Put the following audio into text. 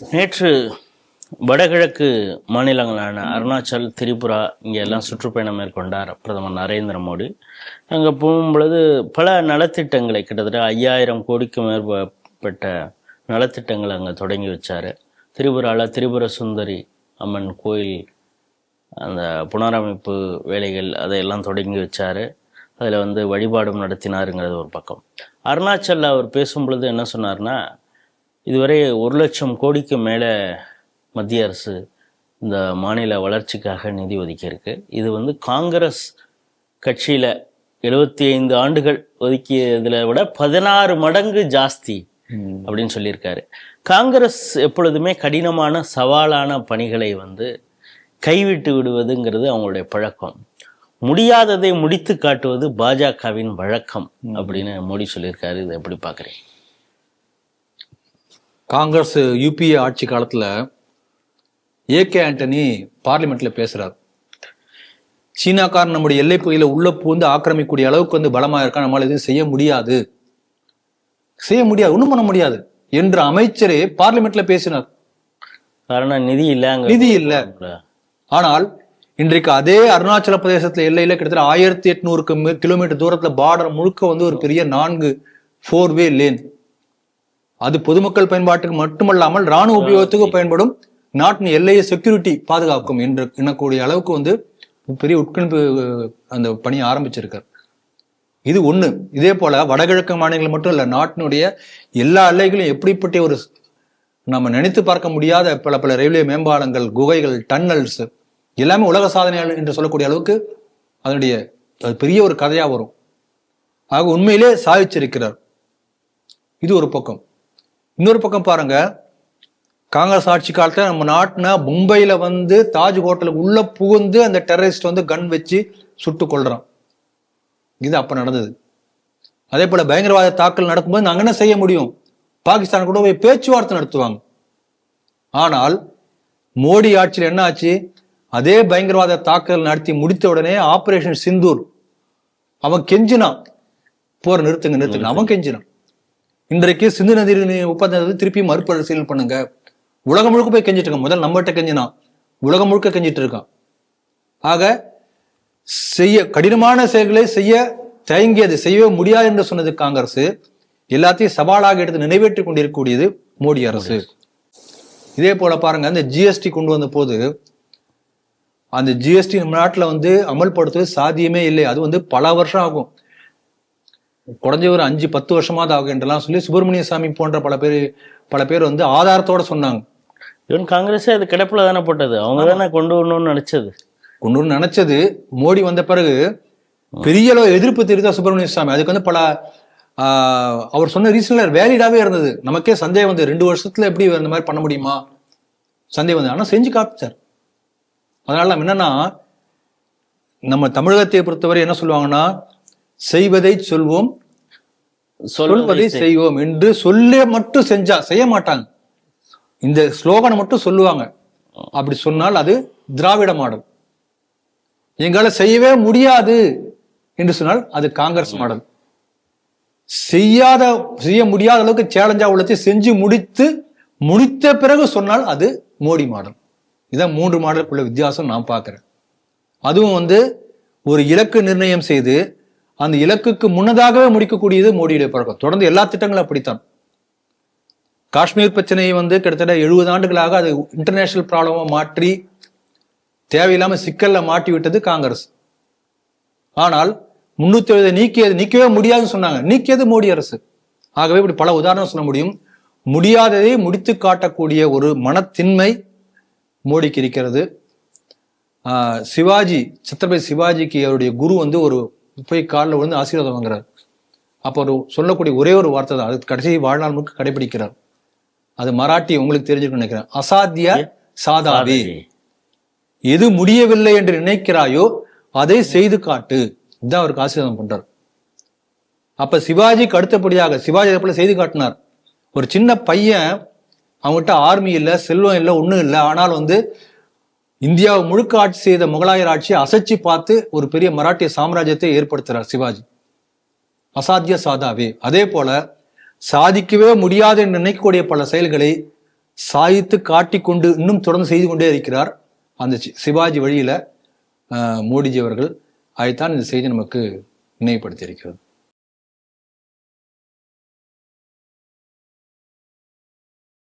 நேற்று வடகிழக்கு மாநிலங்களான அருணாச்சல் திரிபுரா இங்கே எல்லாம் சுற்றுப்பயணம் மேற்கொண்டார் பிரதமர் நரேந்திர மோடி. அங்கே போகும் பொழுது பல நலத்திட்டங்களை கிட்டத்தட்ட ஐயாயிரம் கோடிக்கு மேற்பட்ட நலத்திட்டங்களை அங்கே தொடங்கி வச்சார். திரிபுராவில் திரிபுர சுந்தரி அம்மன் கோயில் அந்த புனரமைப்பு வேலைகள் அதையெல்லாம் தொடங்கி வச்சார். அதில் வந்து வழிபாடும் நடத்தினாருங்கிறது ஒரு பக்கம். அருணாச்சலில் அவர் பேசும்பொழுது என்ன சொன்னார்னா இதுவரை ஒரு லட்சம் கோடிக்கு மேலே மத்திய அரசு இந்த மாநில வளர்ச்சிக்காக நிதி ஒதுக்கியிருக்கு. இது வந்து காங்கிரஸ் கட்சியில் எழுபத்தி ஐந்து ஆண்டுகள் ஒதுக்கியதில் விட பதினாறு மடங்கு ஜாஸ்தி அப்படின்னு சொல்லியிருக்காரு. காங்கிரஸ் எப்பொழுதுமே கடினமான சவாலான பணிகளை வந்து கைவிட்டு விடுவதுங்கிறது அவங்களுடைய பழக்கம். முடியாததை முடித்து காட்டுவது பாஜகவின் வழக்கம் அப்படின்னு மோடி சொல்லியிருக்காரு. இதை எப்படி பார்க்குறீங்க? காங்கிரஸ் யூபிஏ ஆட்சி காலத்துல ஏகே ஆண்டனி பார்லிமெண்ட்ல பேசுறாரு. சீனாக்காரன் நம்முடைய எல்லை பகுதியில உள்ள பூந்து ஆக்கிரமிக்கக்கூடிய அளவுக்கு வந்து பலமா இருக்கா நம்மளால எதுவும் செய்ய முடியாது. செய்ய முடியாது ஒண்ணும் பண்ண முடியாது என்று அமைச்சரே பார்லிமெண்ட்ல பேசினார். காரணம் நிதி இல்லை நிதி இல்ல. ஆனால் இன்றைக்கு அதே அருணாச்சல பிரதேசத்துல எல்லையில கிட்டத்தட்ட ஆயிரத்தி எட்நூறுக்கு கிலோமீட்டர் தூரத்துல பார்டர் முழுக்க வந்து ஒரு பெரிய நான்கு ஃபோர் வே லேன் அது பொதுமக்கள் பயன்பாட்டுக்கு மட்டுமல்லாமல் ராணுவ உபயோகத்துக்கு பயன்படும் நாட்டின் எல்லையை செக்யூரிட்டி பாதுகாக்கும் என்று எண்ணக்கூடிய அளவுக்கு வந்து பெரிய உட்கணிப்பு அந்த பணியை ஆரம்பிச்சிருக்கார். இது ஒண்ணு. இதே போல வடகிழக்கு மாநிலங்கள் மட்டும் இல்ல நாட்டினுடைய எல்லா எல்லைகளையும் எப்படிப்பட்ட ஒரு நம்ம நினைத்து பார்க்க முடியாத பல பல ரயில்வே மேம்பாலங்கள் குகைகள் டன்னல்ஸ் எல்லாமே உலக சாதனை என்று சொல்லக்கூடிய அளவுக்கு அதனுடைய அது பெரிய ஒரு கதையா வரும். ஆக உண்மையிலே சாதிச்சிருக்கிறார். இது ஒரு பக்கம். இன்னொரு பக்கம் பாருங்க. காங்கிரஸ் ஆட்சி காலத்துல நம்ம நாட்டுல மும்பையில வந்து தாஜ் ஹோட்டலுக்கு உள்ள புகுந்து அந்த டெரரிஸ்ட் வந்து கன் வச்சு சுட்டு கொள்றான் இது அப்ப நடந்தது. அதே போல பயங்கரவாத தாக்கல் நடக்கும்போது நாங்க என்ன செய்ய முடியும்? பாகிஸ்தான் கூட போய் பேச்சுவார்த்தை நடத்துவாங்க. ஆனால் மோடி ஆட்சியில் என்ன ஆச்சு? அதே பயங்கரவாத தாக்குதல் நடத்தி முடித்த உடனே ஆபரேஷன் சிந்தூர். அவன் கெஞ்சினான். போர் நிறுத்துங்க. நிறுத்துங்க. அவன் கெஞ்சினான். இன்றைக்கு சிந்து நதி ஒப்பந்தத்தை திருப்பி மறுபரிசீலனை பண்ணுங்க. உலகம் முழுக்க போய் கெஞ்சிட்டு இருக்கான். முதல் நம்மகிட்ட கெஞ்சினான். உலகம் முழுக்க கெஞ்சிட்டு இருக்கான். ஆக செய்ய கடினமான செயல்களை செய்ய தயங்கியது செய்யவே முடியாது என்று சொன்னது காங்கிரஸ் எல்லாத்தையும் சவாலாக எடுத்து நிறைவேற்றி கொண்டிருக்கக்கூடியது மோடி அரசு. இதே போல பாருங்க அந்த ஜிஎஸ்டி கொண்டு வந்த போது அந்த ஜிஎஸ்டி நம்ம நாட்டில் வந்து அமல்படுத்துவது சாத்தியமே இல்லை. அது வந்து பல வருஷம் ஆகும். குறைஞ்ச ஒரு அஞ்சு பத்து வருஷமாவது ஆகும் என்றெல்லாம் சொல்லி சுப்பிரமணிய சாமி போன்ற பல பேர் பல பேர் வந்து ஆதாரத்தோட சொன்னாங்க. இவன் காங்கிரஸே அது கிடப்பில் தானே போட்டது. அவங்க தானே கொண்டு வரணும்னு நினைச்சது. கொண்டு வரணும்னு நினைச்சது. மோடி வந்த பிறகு பெரிய அளவு எதிர்ப்பு தெரிவித்த சுப்பிரமணிய சாமி. அதுக்கு வந்து பல ஆஹ், அவர் சொன்ன ரீசன்ல வேலிடாவே இருந்தது. நமக்கே சந்தேகம் வந்து ரெண்டு வருஷத்துல எப்படி இந்த மாதிரி பண்ண முடியுமா? சந்தேகம் வந்து ஆனா செஞ்சு காப்பிச்சார் அதனால என்னன்னா நம்ம தமிழகத்தை பொறுத்தவரை என்ன சொல்லுவாங்கன்னா செய்வதை சொல்வோம். சொல்வதை செய்வோம் என்று சொல்ல மட்டும் செஞ்சா செய்ய மாட்டாங்க. இந்த ஸ்லோகனை மட்டும் சொல்லுவாங்க. அப்படி சொன்னால் அது திராவிட மாடல் எங்களால செய்யவே முடியாது என்று சொன்னால் அது காங்கிரஸ் மாடல். செய்யாத செய்ய முடியாத அளவுக்கு சேலஞ்சா உள்ளதை செஞ்சு முடித்து முடித்த பிறகு சொன்னால் அது மோடி மாடல். இதான் மூன்று மாடலுக்குள்ள வித்தியாசம் நான் பார்க்கிறேன். அதுவும் வந்து ஒரு இலக்கு நிர்ணயம் செய்து அந்த இலக்குக்கு முன்னதாகவே முடிக்கக்கூடியது மோடியுடைய பழக்கம். தொடர்ந்து எல்லா திட்டங்களும் அப்படித்தான். காஷ்மீர் பிரச்சனையை வந்து கிட்டத்தட்ட எழுபது ஆண்டுகளாக அது இன்டர்நேஷனல் ப்ராப்ளமாக மாற்றி தேவையில்லாமல் சிக்கலில் மாட்டி விட்டது காங்கிரஸ். ஆனால் முன்னூத்தி எழுபது நீக்கியது நீக்கவே முடியாதுன்னு சொன்னாங்க. நீக்கியது மோடி அரசு. ஆகவே இப்படி பல உதாரணம் சொல்ல முடியும். முடியாததை முடித்து காட்டக்கூடிய ஒரு மனத்தின்மை மோடிக்கு இருக்கிறது. சிவாஜி சத்ரபதி சிவாஜிக்கு அவருடைய குரு வந்து ஒரு போய் காலில் விழுந்து ஆசீர்வாதம் வாங்குறார். அப்போ ஒரு சொல்லக்கூடிய ஒரே ஒரு வார்த்தை தான். அது கடைசி வாழ்நாள் முழுக்க கடைபிடிக்கிறார். அது மராட்டி உங்களுக்கு தெரிஞ்சிருக்கும்னு நினைக்கிறேன். அசாத்திய சாதாவே எது முடியவில்லை என்று நினைக்கிறாயோ அதை செய்து காட்டு. இதுதான் அவருக்கு ஆசீர்வாதம் பண்றார். அப்ப சிவாஜிக்கு அடுத்தபடியாக சிவாஜி போல செய்து காட்டினார். ஒரு சின்ன பையன் அவங்ககிட்ட ஆர்மி இல்லை செல்வம் இல்லை ஒண்ணும் இல்லை. ஆனால் வந்து இந்தியாவை முழுக்க ஆட்சி செய்த முகலாயர் ஆட்சியை அசைச்சு பார்த்து ஒரு பெரிய மராட்டிய சாம்ராஜ்யத்தை ஏற்படுத்துறார் சிவாஜி. அசாத்திய சாதாவே. அதே போல சாதிக்கவே முடியாது என்று நினைக்கக்கூடிய பல செயல்களை சாய்த்து காட்டிக்கொண்டு இன்னும் தொடர்ந்து செய்து கொண்டே இருக்கிறார் அந்த சிவாஜி வழியில மோடிஜி அவர்கள். அதைத்தான் இந்த செய்தி நமக்கு நினைவுபடுத்தி இருக்கிறது